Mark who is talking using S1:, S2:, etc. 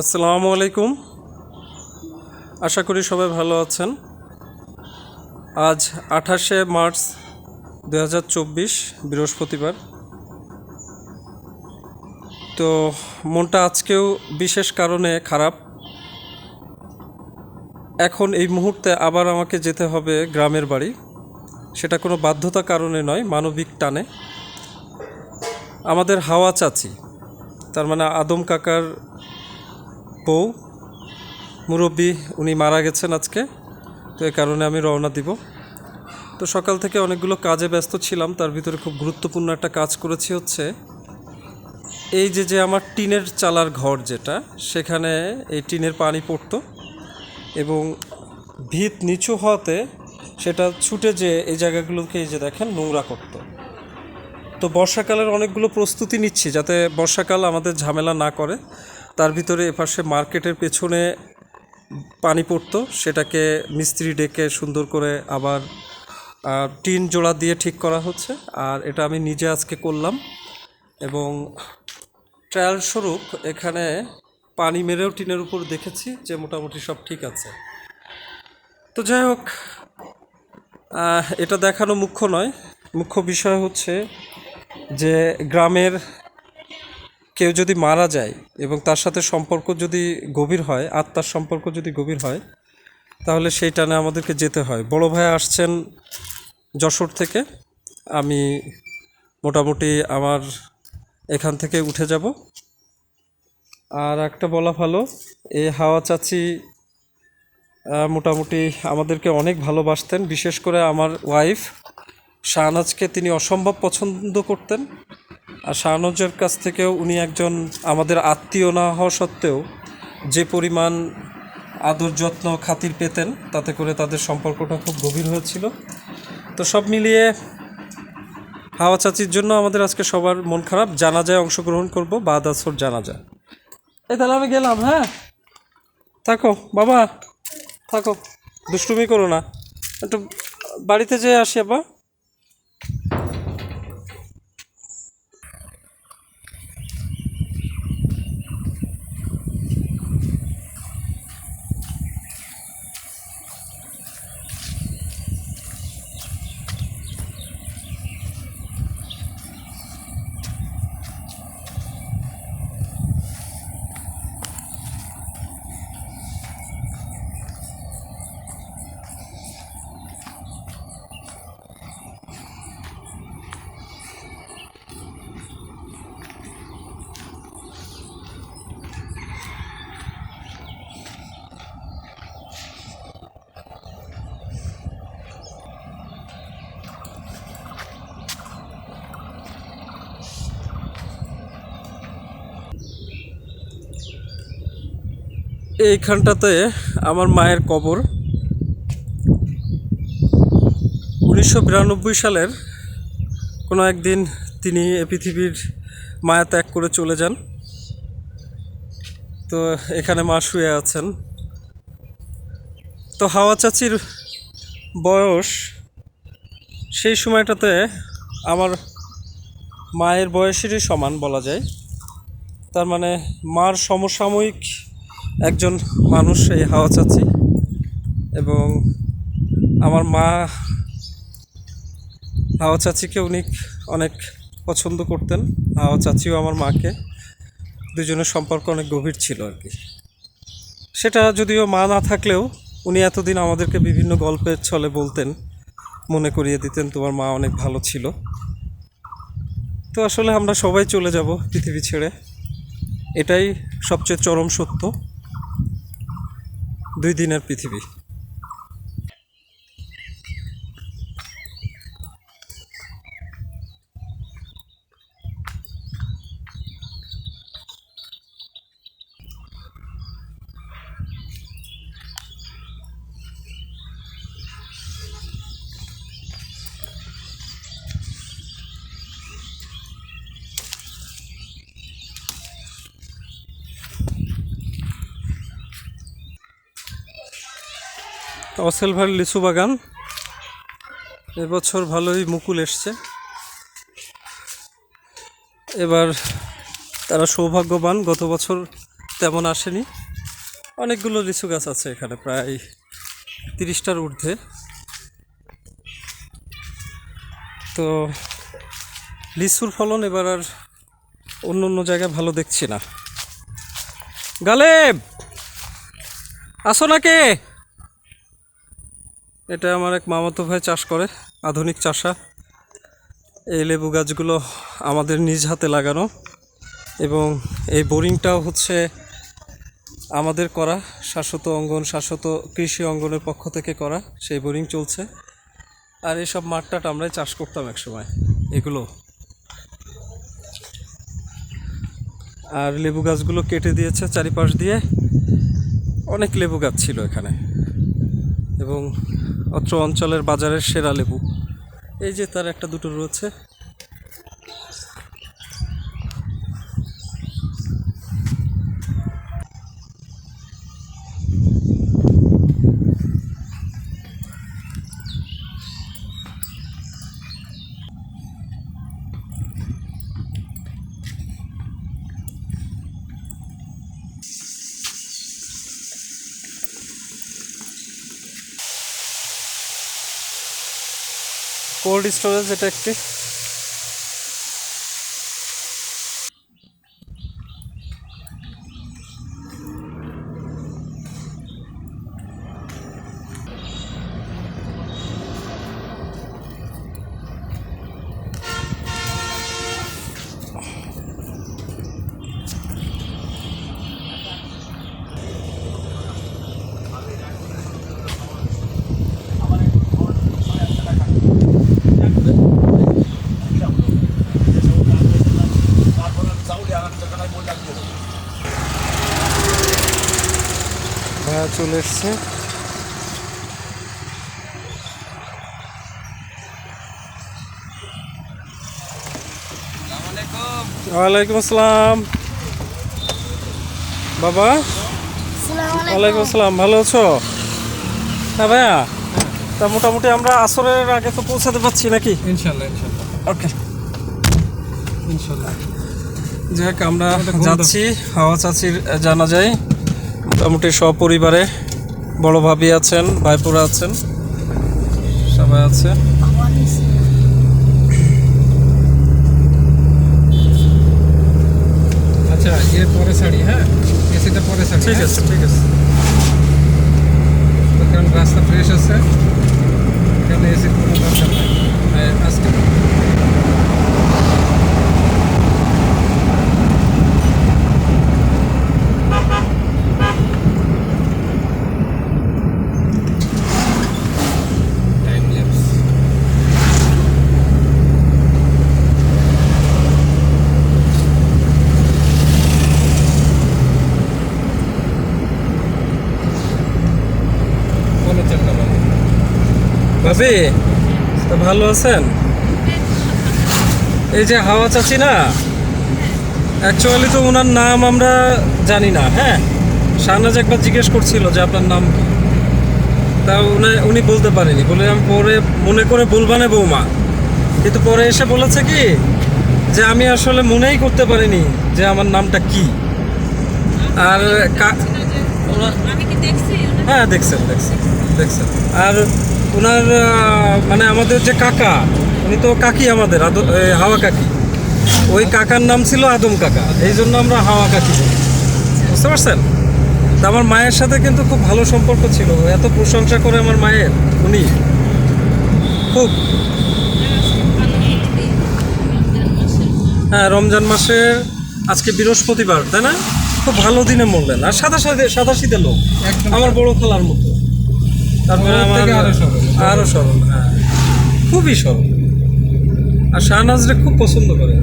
S1: আসসালামু আলাইকুম। আশা করি সবাই ভালো আছেন। আজ আঠাশে মার্চ দু হাজার চব্বিশ, বৃহস্পতিবার। তো মনটা আজকেও বিশেষ কারণে খারাপ। এখন এই মুহূর্তে আবার আমাকে যেতে হবে গ্রামের বাড়ি। সেটা কোনো বাধ্যতা কারণে নয়, মানবিক টানে। আমাদের হাওয়া চাচি, তার মানে আদম কাকার বউ। মুরব্বী উনি মারা গেছেন আজকে, তো এই কারণে আমি রওনা দিব। তো সকাল থেকে অনেকগুলো কাজে ব্যস্ত ছিলাম, তার ভিতরে খুব গুরুত্বপূর্ণ একটা কাজ করেছি হচ্ছে, এই যে যে আমার টিনের চালার ঘর যেটা, সেখানে এই টিনের পানি পড়তো এবং ভিত নিচু হওয়াতে সেটা ছুটে যে এই জায়গাগুলোকে এই যে দেখেন নোংরা করতো। তো বর্ষাকালের অনেকগুলো প্রস্তুতি নিচ্ছি যাতে বর্ষাকাল আমাদের ঝামেলা না করে। তার ভিতরে এপাশে মার্কেটের পেছনে পানি পড়তো, সেটাকে মিস্ত্রি ডেকে সুন্দর করে আবার টিন জোড়া দিয়ে ঠিক করা হচ্ছে। আর এটা আমি নিজে আজকে করলাম। এবং ট্রায়াল স্বরূপ, এখানে পানি মেরেও টিনের উপর দেখেছি যে মোটামুটি সব ঠিক আছে। তো যাই হোক এটা দেখানো মুখ্য নয়। মুখ্য বিষয় হচ্ছে যে গ্রামের কেউ যদি মারা যায় এবং তার সাথে সম্পর্ক যদি গভীর হয়, আত্মার সম্পর্ক যদি গভীর হয়, তাহলে সেই টানে আমাদেরকে যেতে হয়। বড় ভাই আসছেন যশোর থেকে। আমি মোটামুটি আমার এখান থেকে উঠে যাব। আর একটা বলা ভালো এই হাওয়া চাচি মোটামুটি আমাদেরকে অনেক ভালোবাসতেন। বিশেষ করে আমার ওয়াইফ শাহনাজকে তিনি অসম্ভব পছন্দ করতেন। আর শাহনজের কাছ থেকেও উনি একজন আমাদের আত্মীয় না হওয়া সত্ত্বেও যে পরিমাণ আদর যত্ন খাতির পেতেন, তাতে করে তাদের সম্পর্কটা খুব গভীর হয়েছিল। তো সব মিলিয়ে হাওয়া চাচির জন্য আমাদের আজকে সবার মন খারাপ। জানাজায় অংশগ্রহণ করব, বাদ আসর জানাজা এই তাহলে আমি গেলাম হ্যাঁ? থাকো, বাবা। থাকো। দুষ্টুমি করো না। একটু বাড়িতে যেয়ে আসি আবার এইখানটাতে আমার মায়ের কবর। উনিশশো বিরানব্বই সালের কোনো একদিন তিনি এ পৃথিবীর মায়া ত্যাগ করে চলে যান। তো এখানে মা শুয়ে আছেন। তো হাওয়া চাচির বয়স, সেই সময়টাতে আমার মায়ের বয়সেরই সমান বলা যায়। তার মানে মার সমসাময়িক একজন মানুষ এই হাওয়া চাচি এবং আমার মা হাওয়া চাচিকে উনি অনেক পছন্দ করতেন। হাওয়া চাচিও আমার মাকে। দুজনের সম্পর্ক অনেক গভীর ছিল আর কি। সেটা যদিও মা না থাকলেও উনি এতদিন আমাদেরকে বিভিন্ন গল্পের ছলে বলতেন, মনে করিয়ে দিতেন, তোমার মা অনেক ভালো ছিল। তো আসলে আমরা সবাই চলে যাব পৃথিবী ছেড়ে। এটাই সবচেয়ে চরম সত্য। দুই দিনের পৃথিবী। অসেলভার লিচু বাগান। এবছর ভালোই মুকুল এসছে। এবার তারা সৌভাগ্যবান, গত বছর তেমন আসেনি। অনেকগুলো লিচু গাছ আছে এখানে, প্রায় তিরিশটার ঊর্ধ্বে। তো লিচুর ফলন এবার আর অন্য অন্য জায়গায় ভালো দেখছি না। গালেব! আসো নাকি এটা আমার এক মামাতো ভাই চাষ করে, আধুনিক চাষা। এই লেবু গাছগুলো আমাদের নিজ হাতে লাগানো এবং এই বোরিংটাও হচ্ছে আমাদের করা, শাশ্বত অঙ্গন, শাশ্বত কৃষি অঙ্গনের পক্ষ থেকে করা, সেই বোরিং চলছে। আর এইসব মাঠটাট আমরাই চাষ করতাম এক সময় এগুলো। আর লেবু গাছগুলো কেটে দিয়েছে চারিপাশ দিয়ে। অনেক লেবু গাছ ছিল এখানে। এবং অত্র অঞ্চলের বাজারের সেরা লেবু। এই যে তার একটা দুটো রয়েছে। কোল্ড স্টোরেজ এটা একটি চলে এসছে। ওয়ালাইকুম আসসালাম। বাবা? ওয়ালাইকুম আসসালাম ভালো আছো? হ্যাঁ ভাইয়া তা মোটামুটি আমরা আসরের আগে তো পৌঁছাতে পারছি নাকি?
S2: ইনশাল্লাহ ইনশাল্লাহ
S1: ওকে।
S2: ইনশাল্লাহ
S1: যাক আমরা যাচ্ছি হাওয়া চাচির জানা যায় মোটামুটি সপরিবারে বড় ভাবি আছেন ভাইপুরা আছেন সবাই আছে।
S2: আচ্ছা এর পরে শাড়ি হ্যাঁ? এসিটা পরে শাড়ি
S1: ঠিক আছে ঠিক আছে।
S2: হ্যাঁ? কারণ রাস্তা ফ্রেশ আছে এখানে এসির কোনো দরকার নাই। হ্যাঁ, আজকে টাইম ল্যাপস কোনো চিন্তা নেই
S1: ভাবি ভালো আছেন? এই যে হাওয়া চাচি না? অ্যাকচুয়ালি তো ওনার নাম আমরা জানি না হ্যাঁ? শাহনাজ একবার জিজ্ঞেস করছিল যে আপনার নাম কি? তা উনি উনি বলতে পারেনি। বলে আমি পরে মনে করে বলবানে বৌমা। কিন্তু পরে এসে বলেছে কি যে আমি আসলে মনেই করতে পারিনি যে আমার নামটা কি। আর হ্যাঁ দেখছেন দেখছেন দেখছেন। আর ওনার মানে আমাদের যে কাকা উনি তো কাকি আমাদের হাওয়া কাকি। ওই কাকার নাম ছিল আদম কাকা এই জন্য আমরা হাওয়া কাকি বলি। বুঝতে পারছেন? তা আমার মায়ের সাথে কিন্তু খুব ভালো সম্পর্ক ছিল। এত প্রশংসা করে আমার মায়ের উনি। খুব। হ্যাঁ রমজান মাসের আজকে বৃহস্পতিবার তাই না? খুব ভালো দিনে মরলেন। আর সাদা সাদা সাদা লোক। আমার বড় খেলার মতো। তারপরে আমার আরও সরল। হ্যাঁ। খুবই সরল। আর শাহনাজরে খুব পছন্দ করে।